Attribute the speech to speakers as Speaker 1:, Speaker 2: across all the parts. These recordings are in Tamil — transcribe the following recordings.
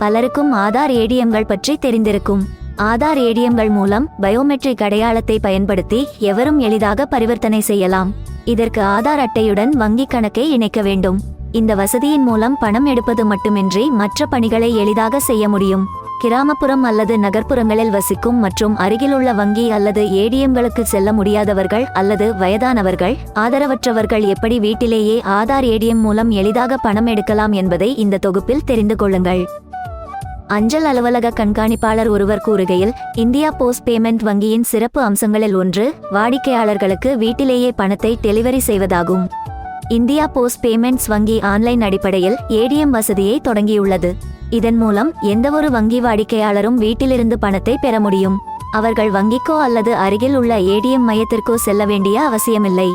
Speaker 1: பலருக்கும் ஆதார் ஏடிஎம்கள் பற்றி தெரிந்திருக்கும். ஆதார் ஏடிஎம்கள் மூலம் பயோமெட்ரிக் அடையாளத்தை பயன்படுத்தி எவரும் எளிதாக பரிவர்த்தனை செய்யலாம். இதற்கு ஆதார் அட்டையுடன் வங்கிக் கணக்கை இணைக்க வேண்டும். இந்த வசதியின் மூலம் பணம் எடுப்பது மட்டுமின்றி மற்ற பணிகளை எளிதாக செய்ய முடியும். கிராமப்புறம் அல்லது நகர்ப்புறங்களில் வசிக்கும் மற்றும் அருகிலுள்ள வங்கி அல்லது ஏடிஎம்களுக்கு செல்ல முடியாதவர்கள் அல்லது வயதானவர்கள் ஆதரவற்றவர்கள் எப்படி வீட்டிலேயே ஆதார் ஏடிஎம் மூலம் எளிதாக பணம் எடுக்கலாம் என்பதை இந்த தொகுப்பில் தெரிந்து கொள்ளுங்கள். அஞ்சல் அலுவலக கண்காணிப்பாளர் ஒருவர் கூறுகையில் இந்தியா போஸ்ட் பேமெண்ட் வங்கியின் சிறப்பு அம்சங்களில் ஒன்று வாடிக்கையாளர்களுக்கு வீட்டிலேயே பணத்தை டெலிவரி செய்வதாகும். இந்தியா போஸ்ட் பேமெண்ட்ஸ் வங்கி ஆன்லைன் அடிப்படையில் ஏடிஎம் வசதியை தொடங்கியுள்ளது. இதன் மூலம் எந்தவொரு வங்கி வாடிக்கையாளரும் வீட்டிலிருந்து பணத்தை பெற முடியும். அவர்கள் வங்கிக்கோ அல்லது அருகில் உள்ள ஏடிஎம் மையத்திற்கோ செல்ல வேண்டிய அவசியமில்லை.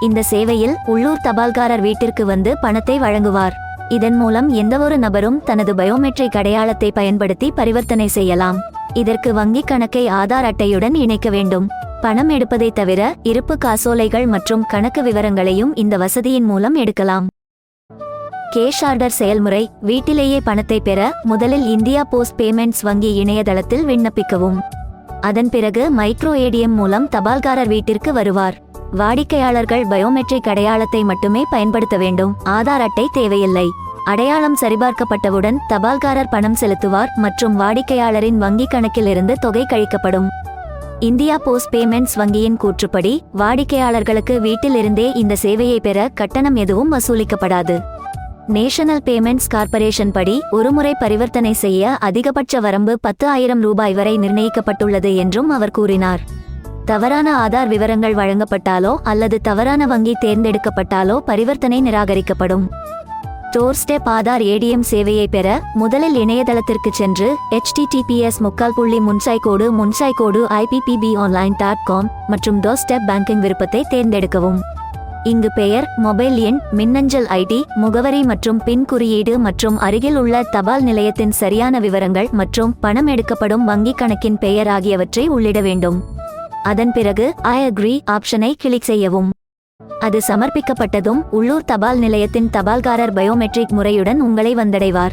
Speaker 1: இந்த சேவையில் உள்ளூர் தபால்காரர் வீட்டிற்கு வந்து பணத்தை வழங்குவார். இதன் மூலம் எந்தவொரு நபரும் தனது பயோமெட்ரிக் அடையாளத்தை பயன்படுத்தி பரிவர்த்தனை செய்யலாம். இதற்கு வங்கிக் கணக்கை ஆதார் அட்டையுடன் இணைக்க வேண்டும். பணம் எடுப்பதை தவிர இருப்பு காசோலைகள் மற்றும் கணக்கு விவரங்களையும் இந்த வசதியின் மூலம் எடுக்கலாம். கேஷ் ஆர்டர் செயல்முறை வீட்டிலேயே பணத்தை பெற முதலில் இந்தியா போஸ்ட் பேமெண்ட்ஸ் வங்கி இணையதளத்தில் விண்ணப்பிக்கவும். அதன் பிறகு மைக்ரோ ஏடிஎம் மூலம் தபால்காரர் வீட்டிற்கு வருவார். வாடிக்கையாளர்கள் பயோமெட்ரிக் அடையாளத்தை மட்டுமே பயன்படுத்த வேண்டும். ஆதார் அட்டை தேவையில்லை. அடையாளம் சரிபார்க்கப்பட்டவுடன் தபால்காரர் பணம் செலுத்துவார் மற்றும் வாடிக்கையாளரின் வங்கிக் கணக்கிலிருந்து தொகை கழிக்கப்படும். இந்தியா போஸ்ட் பேமெண்ட்ஸ் வங்கியின் கூற்றுப்படி வாடிக்கையாளர்களுக்கு வீட்டிலிருந்தே இந்த சேவையை பெற கட்டணம் எதுவும் வசூலிக்கப்படாது. நேஷனல் பேமெண்ட்ஸ் கார்ப்பரேஷன் படி ஒருமுறை பரிவர்த்தனை செய்ய அதிகபட்ச வரம்பு பத்து ஆயிரம் ரூபாய் வரை நிர்ணயிக்கப்பட்டுள்ளது என்றும் அவர் கூறினார். தவறான ஆதார் விவரங்கள் வழங்கப்பட்டாலோ அல்லது தவறான வங்கி தேர்ந்தெடுக்கப்பட்டாலோ பரிவர்த்தனை நிராகரிக்கப்படும். டோர் ஸ்டெப் ஆதார் ஏடிஎம் சேவையை பெற முதலில் இணையதளத்திற்கு சென்று H T T P S முக்கால் புள்ளி முன்சாய் கோடு முன்சாய் கோடு I P P B online dot com மற்றும் டோர் ஸ்டெப் பேங்கிங் விருப்பத்தை தேர்ந்தெடுக்கவும். இங்கு பெயர் மொபைல் எண் மின்னஞ்சல் ஐடி முகவரி மற்றும் பின் குறியீடு மற்றும் அருகில் உள்ள தபால் நிலையத்தின் சரியான விவரங்கள் மற்றும் பணம் எடுக்கப்படும் வங்கிக் கணக்கின் பெயர் ஆகியவற்றை உள்ளிட வேண்டும். அதன் பிறகு ஐ அக்ரி ஆப்ஷனை கிளிக் செய்யவும். அது சமர்ப்பிக்கப்பட்டதும் உள்ளூர் தபால் நிலையத்தின் தபால்காரர் பயோமெட்ரிக் முறையுடன் உங்களை வந்தடைவார்.